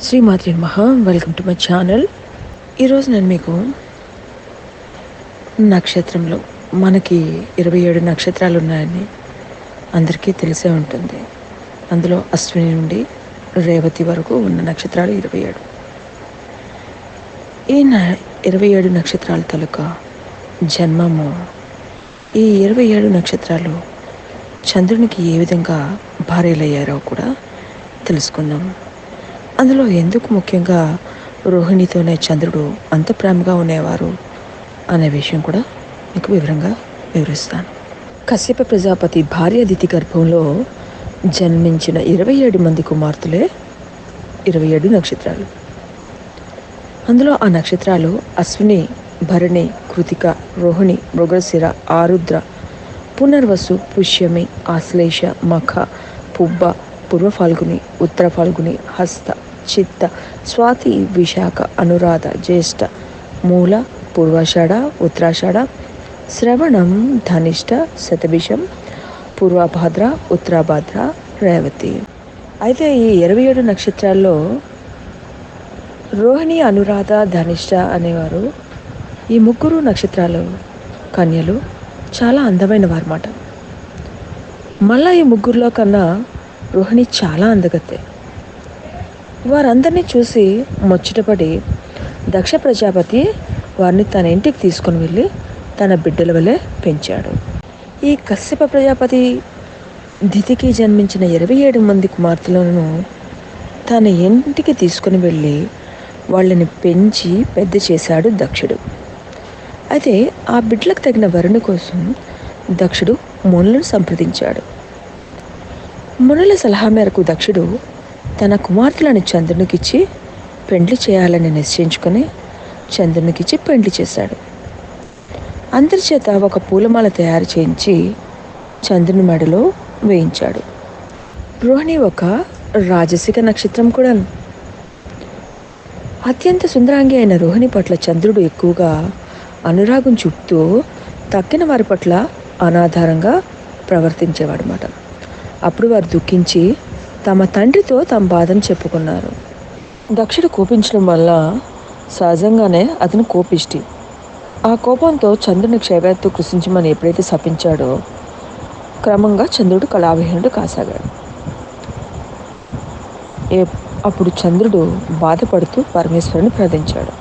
శ్రీ శ్రీమాత్రి మహా welcome to my channel ఈరోజు నేను మీకు నక్షత్రంలో మనకి ఇరవై ఏడు నక్షత్రాలు ఉన్నాయని అందరికీ తెలిసే ఉంటుంది. అందులో అశ్విని నుండి రేవతి వరకు ఉన్న నక్షత్రాలు ఇరవై ఏడు. ఈ న ఇరవై ఏడు నక్షత్రాల తాలూకా జన్మము ఈ ఇరవై ఏడు నక్షత్రాలు చంద్రునికి ఏ విధంగా భార్యలయ్యారో కూడా తెలుసుకుందాము అందులో ఎందుకు ముఖ్యంగా రోహిణితోనే చంద్రుడు అంత ప్రేమగా ఉండేవారు అనే విషయం కూడా మీకు వివరంగా వివరిస్తాను. కశ్యప ప్రజాపతి భార్య దితి గర్భంలో జన్మించిన ఇరవై ఏడు మంది కుమార్తెలే ఇరవై ఏడు నక్షత్రాలు. అందులో ఆ నక్షత్రాలు అశ్విని భరణి కృతిక రోహిణి మృగశిర ఆరుద్ర పునర్వసు పుష్యమి ఆశ్లేష మఖ పుబ్బ పూర్వ ఫాల్గుని ఉత్తర ఫాల్గుని హస్త చిత్త. స్వాతి విశాఖ అనురాధ జ్యేష్ఠ. మూల పూర్వాషాఢ ఉత్తరాషాఢ. శ్రవణం ధనిష్ట శతభిషం. పూర్వభాద్ర ఉత్తరాభాద్ర రేవతి. అయితే ఈ ఇరవై ఏడు నక్షత్రాల్లో రోహిణి అనురాధ ధనిష్ట అనేవారు ఈ ముగ్గురు నక్షత్రాలు కన్యలు చాలా అందమైన వారన్నమాట. మళ్ళీ ఈ ముగ్గురులో కన్నా రోహిణి చాలా అందగత్తే. వారందరినీ చూసి ముచ్చటపడి దక్ష ప్రజాపతి వారిని తన ఇంటికి తీసుకుని వెళ్ళి తన బిడ్డల వలె పెంచాడు. ఈ కశ్యప ప్రజాపతి దితికి జన్మించిన ఇరవై ఏడు మంది కుమార్తెలను తన ఇంటికి తీసుకుని వెళ్ళి వాళ్ళని పెంచి పెద్ద చేశాడు దక్షుడు. అయితే ఆ బిడ్డలకు తగిన వరుణ కోసం దక్షుడు మునులను సంప్రదించాడు. మునుల సలహా మేరకు దక్షుడు తన కుమార్తెలను చంద్రునికిచ్చి పెండ్లి చేయాలని నిశ్చయించుకొని చంద్రునికిచ్చి పెండ్లి చేశాడు. అందరి చేత ఒక పూలమాల తయారు చేయించి చంద్రుని మెడలో వేయించాడు. రోహిణి ఒక రాజసిక నక్షత్రం కూడాను అత్యంత సుందరాంగి అయిన రోహిణి పట్ల చంద్రుడు ఎక్కువగా అనురాగం చూపుతూ తక్కిన వారి పట్ల అనాధారంగా ప్రవర్తించేవాడనమాట అప్పుడు వారు దుఃఖించి తమ తండ్రితో తమ బాధను చెప్పుకున్నారు. దక్షుడు కోపించడం వల్ల సహజంగానే అతను కోపిష్టి. ఆ కోపంతో చంద్రుని క్షయవ్యాధితో కృషించమని ఎప్పుడైతే శపించాడో క్రమంగా చంద్రుడు కళావిహీనుడు కాసాగాడు. ఏ అప్పుడు చంద్రుడు బాధపడుతూ పరమేశ్వరుని ప్రార్థించాడు.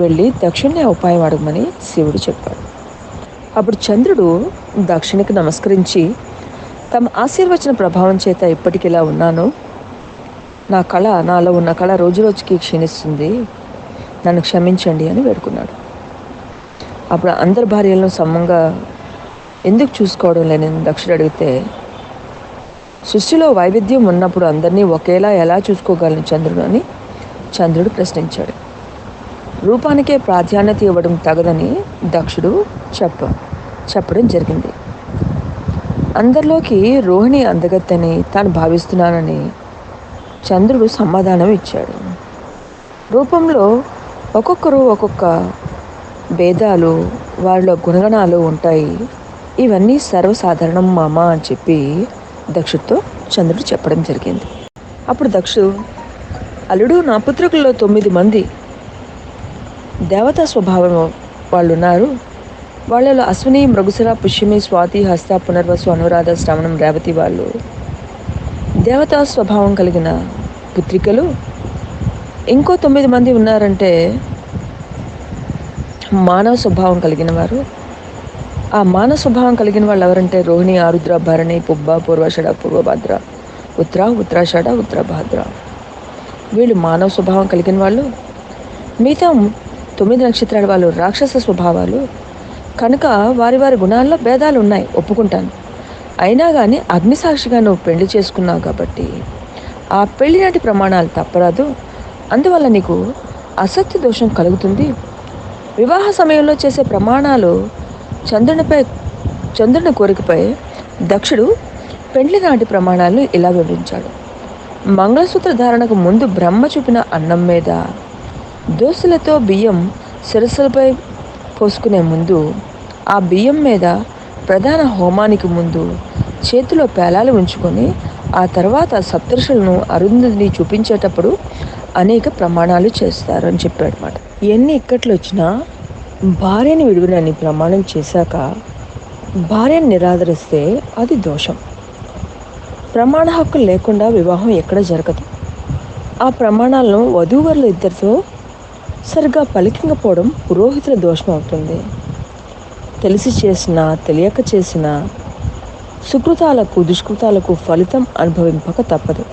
వెళ్ళి దక్షిణ ఉపాయం అడగమని శివుడు చెప్పాడు. అప్పుడు చంద్రుడు దక్షిణకి నమస్కరించి తమ ఆశీర్వచన ప్రభావం చేత ఇప్పటికిలా ఉన్నాను. నా కళ నాలో ఉన్న కళ రోజు రోజుకి క్షీణిస్తుంది. నన్ను క్షమించండి అని వేడుకున్నాడు. అప్పుడు అందరి భార్యలను సమంగా ఎందుకు చూసుకోవడం లేని దక్షుడు అడిగితే సృష్టిలో వైవిధ్యం ఉన్నప్పుడు అందరినీ ఒకేలా ఎలా చూసుకోగలను చంద్రుడు అని చంద్రుడు ప్రశ్నించాడు. రూపానికే ప్రాధాన్యత ఇవ్వడం తగదని దక్షుడు చెప్ప చెప్పడం జరిగింది. అందరిలోకి రోహిణి అందగత్తని తాను భావిస్తున్నానని చంద్రుడు సమాధానం ఇచ్చాడు. రూపంలో ఒక్కొక్కరు ఒక్కొక్క భేదాలు వారిలో గుణగణాలు ఉంటాయి. ఇవన్నీ సర్వసాధారణం మామ అని చెప్పి దక్షుడితో చంద్రుడు చెప్పడం జరిగింది. అప్పుడు దక్షుడు అల్లుడు నా పుత్రికల్లో తొమ్మిది మంది దేవతా స్వభావం వాళ్ళు ఉన్నారు వాళ్ళలో అశ్విని మృగశిర పుష్యమి స్వాతి హస్త పునర్వసు అనురాధ శ్రవణం రేవతి వాళ్ళు. దేవతా స్వభావం కలిగిన పుత్రికలు. ఇంకో తొమ్మిది మంది ఉన్నారంటే మానవ స్వభావం కలిగిన వారు. ఆ మానవ స్వభావం కలిగిన వాళ్ళు ఎవరంటే రోహిణి ఆరుద్ర భరణి పుబ్బ పూర్వషడ పూర్వభద్ర ఉత్తర ఉత్తరాషడ ఉత్తరభద్ర. వీళ్ళు మానవ స్వభావం కలిగిన వాళ్ళు. మిగతా తొమ్మిది నక్షత్రాల వాళ్ళు రాక్షస స్వభావాలు. కనుక వారి వారి గుణాల్లో భేదాలు ఉన్నాయి ఒప్పుకుంటాను. అయినా కానీ అగ్నిసాక్షిగా నువ్వు పెళ్ళి చేసుకున్నావు కాబట్టి ఆ పెళ్ళి నాటి ప్రమాణాలు తప్పరాదు. అందువల్ల నీకు అసత్య దోషం కలుగుతుంది. వివాహ సమయంలో చేసే ప్రమాణాలు చంద్రునిపై చంద్రుని కోరికపై దక్షుడు పెండ్లి నాటి ప్రమాణాలను ఇలా వివరించాడు. మంగళసూత్ర ధారణకు ముందు బ్రహ్మ చూపిన అన్నం మీద దోశలతో బియ్యం సిరసులపై పోసుకునే ముందు ఆ బియ్యం మీద ప్రధాన హోమానికి ముందు చేతిలో పేలాలు ఉంచుకొని ఆ తర్వాత సప్తర్షులను అరుంధతిని చూపించేటప్పుడు అనేక ప్రమాణాలు చేస్తారు అని చెప్పాడనమాట ఎన్ని ఇక్కట్లు వచ్చినా భార్యని విడువనని ప్రమాణం చేశాక భార్యను నిరాదరిస్తే అది దోషం. ప్రమాణ హక్కు లేకుండా వివాహం ఎక్కడ జరగదు. ఆ ప్రమాణాలను వధూవరులు ఇద్దరితో సరిగ్గా పలికింగపోవడం పురోహితుల దోషం అవుతుంది. తెలిసి చేసిన తెలియక చేసిన సుకృతాలకు దుష్కృతాలకు ఫలితం అనుభవింపక తప్పదు.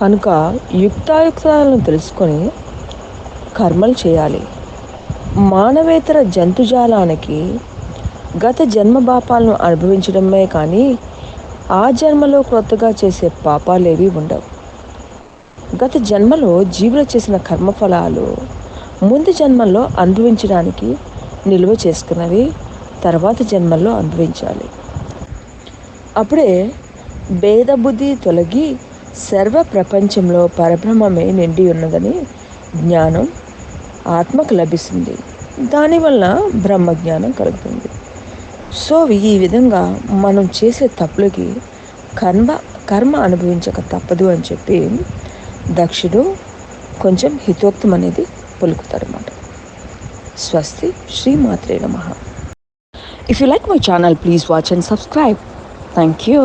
కనుక యుక్తాయుక్తాలను తెలుసుకొని కర్మలు చేయాలి. మానవేతర జంతుజాలానికి గత జన్మ పాపాలను అనుభవించడమే కానీ ఆ జన్మలో క్రొత్తగా చేసే పాపాలేవి ఉండవు. గత జన్మలో జీవులు చేసిన కర్మఫలాలు ముందు జన్మల్లో అనుభవించడానికి నిల్వ చేసుకున్నవి తర్వాత జన్మల్లో అనుభవించాలి. అప్పుడే భేదబుద్ధి తొలగి సర్వ ప్రపంచంలో పరబ్రహ్మమే నిండి ఉన్నదని జ్ఞానం ఆత్మకు లభిస్తుంది. దానివల్ల బ్రహ్మజ్ఞానం కలుగుతుంది. సో ఈ విధంగా మనం చేసే తప్పులకి కర్మ కర్మ అనుభవించక తప్పదు అని చెప్పి దక్షుడు కొంచెం హితోక్తం అనేది పలుకుతారన్నమాట. స్వస్తి శ్రీమాత్రే నమ. If you like my channel please watch and subscribe thank you